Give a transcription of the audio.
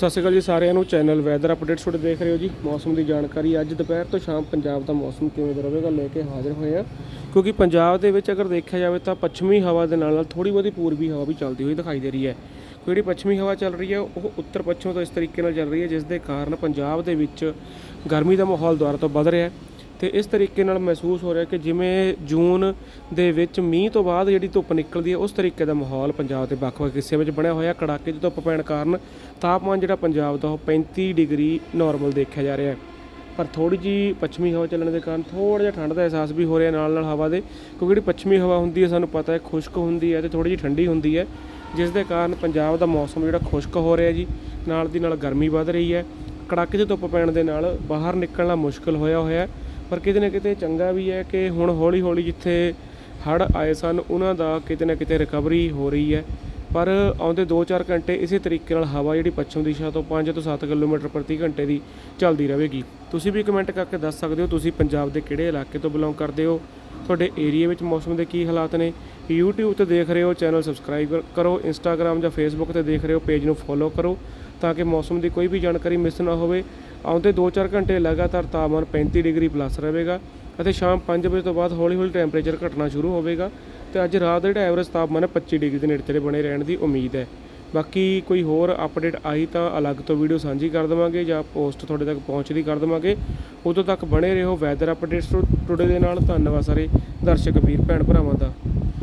ਸਤਿ ਸ਼੍ਰੀ ਅਕਾਲ ਜੀ ਸਾਰਿਆਂ ਨੂੰ। ਚੈਨਲ ਵੈਦਰ ਅਪਡੇਟਸ ਤੁਹਾਡੇ ਦੇਖ ਰਹੇ ਹੋ ਜੀ। ਮੌਸਮ ਦੀ ਜਾਣਕਾਰੀ ਅੱਜ ਦੁਪਹਿਰ ਤੋਂ ਸ਼ਾਮ ਪੰਜਾਬ ਦਾ ਮੌਸਮ ਕਿਵੇਂ ਦਾ ਰਹੇਗਾ ਲੈ ਕੇ ਹਾਜ਼ਰ ਹੋਏ ਆ ਕਿਉਂਕਿ ਪੰਜਾਬ ਦੇ ਵਿੱਚ ਅਗਰ ਦੇਖਿਆ ਜਾਵੇ ਤਾਂ ਪੱਛਮੀ ਹਵਾ ਦੇ ਨਾਲ ਨਾਲ ਥੋੜੀ ਬਹੁਤੀ ਪੂਰਬੀ ਹਵਾ ਵੀ ਚੱਲਦੀ ਹੋਈ ਦਿਖਾਈ ਦੇ ਰਹੀ ਹੈ। ਜਿਹੜੀ ਪੱਛਮੀ ਹਵਾ ਚੱਲ ਰਹੀ ਹੈ, ਉਹ ਉੱਤਰ ਪੱਛਮ ਤੋਂ ਇਸ ਤਰੀਕੇ ਨਾਲ ਚੱਲ ਰਹੀ ਹੈ, ਜਿਸ ਦੇ ਕਾਰਨ ਪੰਜਾਬ ਦੇ ਵਿੱਚ ਗਰਮੀ ਦਾ ਮਾਹੌਲ ਦੁਬਾਰਾ ਤੋਂ ਵੱਧ ਰਿਹਾ ਹੈ। ਤੇ ਇਸ ਤਰੀਕੇ ਨਾਲ ਮਹਿਸੂਸ ਹੋ ਰਿਹਾ ਕਿ ਜਿਵੇਂ ਜੂਨ ਦੇ ਵਿੱਚ ਮੀਂਹ ਤੋਂ ਬਾਅਦ ਜਿਹੜੀ ਧੁੱਪ ਨਿਕਲਦੀ ਹੈ, ਉਸ ਤਰੀਕੇ ਦਾ ਮਾਹੌਲ ਪੰਜਾਬ ਦੇ ਵੱਖ-ਵੱਖ ਹਿੱਸਿਆਂ ਵਿੱਚ ਬਣਿਆ ਹੋਇਆ ਕੜਾਕੇ ਦੀ ਧੁੱਪ ਪੈਣ ਕਾਰਨ ਤਾਪਮਾਨ ਜਿਹੜਾ ਪੰਜਾਬ ਦਾ, ਉਹ 35 ਡਿਗਰੀ ਨਾਰਮਲ ਦੇਖਿਆ ਜਾ ਰਿਹਾ ਹੈ। ਪਰ ਥੋੜੀ ਜੀ ਪੱਛਮੀ ਹਵਾ ਚੱਲਣ ਦੇ ਕਾਰਨ ਥੋੜਾ ਜਿਹਾ ਠੰਡ ਦਾ ਅਹਿਸਾਸ ਵੀ ਹੋ ਰਿਹਾ ਨਾਲ ਨਾਲ ਹਵਾ ਦੇ, ਕਿਉਂਕਿ ਜਿਹੜੀ ਪੱਛਮੀ ਹਵਾ ਹੁੰਦੀ ਹੈ, ਸਾਨੂੰ ਪਤਾ ਹੈ, ਖੁਸ਼ਕ ਹੁੰਦੀ ਹੈ ਤੇ ਥੋੜੀ ਜਿਹੀ ਠੰਡੀ ਹੁੰਦੀ ਹੈ, ਜਿਸ ਦੇ ਕਾਰਨ ਪੰਜਾਬ ਦਾ ਮੌਸਮ ਜਿਹੜਾ ਖੁਸ਼ਕ ਹੋ ਰਿਹਾ ਜੀ। ਨਾਲ ਦੀ ਨਾਲ ਗਰਮੀ ਵੱਧ ਰਹੀ ਹੈ। ਕੜਾਕੇ ਦੀ ਧੁੱਪ ਪੈਣ ਦੇ ਨਾਲ ਬਾਹਰ ਨਿਕਲਣਾ ਮੁਸ਼ਕਲ ਹੋਇਆ ਹੋਇਆ ਪਰ ਕਿਤੇ ਨਾ ਕਿਤੇ ਚੰਗਾ ਵੀ ਹੈ ਕਿ ਹੁਣ ਹੌਲੀ ਹੌਲੀ ਜਿੱਥੇ ਹੜ੍ਹ ਆਏ ਸਨ, ਉਹਨਾਂ ਦਾ ਕਿਤੇ ਨਾ ਕਿਤੇ ਰਿਕਵਰੀ ਹੋ ਰਹੀ ਹੈ। ਪਰ ਆਉਂਦੇ 2-4 ਘੰਟੇ ਇਸੇ ਤਰੀਕੇ ਨਾਲ ਹਵਾ ਜਿਹੜੀ ਪੱਛਮ ਦਿਸ਼ਾ ਤੋਂ 5 ਤੋਂ 7 ਕਿਲੋਮੀਟਰ ਪ੍ਰਤੀ ਘੰਟੇ ਦੀ ਚੱਲਦੀ ਰਹੇਗੀ। ਤੁਸੀਂ ਵੀ ਕਮੈਂਟ ਕਰਕੇ ਦੱਸ ਸਕਦੇ ਹੋ, ਤੁਸੀਂ ਪੰਜਾਬ ਦੇ ਕਿਹੜੇ ਇਲਾਕੇ ਤੋਂ ਬਿਲੋਂਗ ਕਰਦੇ ਹੋ? ਤੁਹਾਡੇ ਏਰੀਆ ਵਿੱਚ ਮੌਸਮ ਦੇ ਕੀ ਹਾਲਾਤ ਨੇ? YouTube ਤੇ ਦੇਖ ਰਹੇ ਹੋ, ਚੈਨਲ ਸਬਸਕ੍ਰਾਈਬ ਕਰੋ, Instagram ਜਾਂ Facebook ਤੇ ਦੇਖ ਰਹੇ ਹੋ ਪੇਜ ਨੂੰ ਫੋਲੋ ਕਰੋ, ਤਾਂ ਕਿ ਮੌਸਮ ਦੀ ਕੋਈ ਵੀ ਜਾਣਕਾਰੀ ਮਿਸ ਨਾ ਹੋਵੇ। ਆਉਂਦੇ 2-4 ਘੰਟੇ ਲਗਾਤਾਰ ਤਾਪਮਾਨ 35 ਡਿਗਰੀ ਪਲੱਸ ਰਹੇਗਾ ਅਤੇ ਸ਼ਾਮ 5 ਵਜੇ ਤੋਂ ਬਾਅਦ ਹੌਲੀ-ਹੌਲੀ ਟੈਂਪਰੇਚਰ ਘਟਣਾ ਸ਼ੁਰੂ ਹੋਵੇਗਾ ਤੇ ਅੱਜ ਰਾਤ ਦਾ ਜਿਹੜਾ ਐਵਰੇਜ ਤਾਪਮਾਨ ਹੈ 25 ਡਿਗਰੀ ਦੇ ਨੇੜੇ ਤੇੜੇ ਬਣੇ ਰਹਿਣ ਦੀ ਉਮੀਦ ਹੈ। ਬਾਕੀ ਕੋਈ ਹੋਰ ਅਪਡੇਟ ਆਈ ਤਾਂ ਅਲੱਗ ਤੋਂ ਵੀਡੀਓ ਸਾਂਝੀ ਕਰ ਦੇਵਾਂਗੇ ਜਾਂ ਪੋਸਟ ਤੁਹਾਡੇ ਤੱਕ ਪਹੁੰਚਦੀ ਕਰ ਦੇਵਾਂਗੇ। ਉਦੋਂ ਤੱਕ ਬਣੇ ਰਹੋ ਵੈਦਰ ਅਪਡੇਟਸ ਟੁਡੇ ਦੇ ਨਾਲ। ਧੰਨਵਾਦ ਸਾਰੇ ਦਰਸ਼ਕ, ਵੀਰ, ਭੈਣ, ਭਰਾਵਾਂ ਦਾ।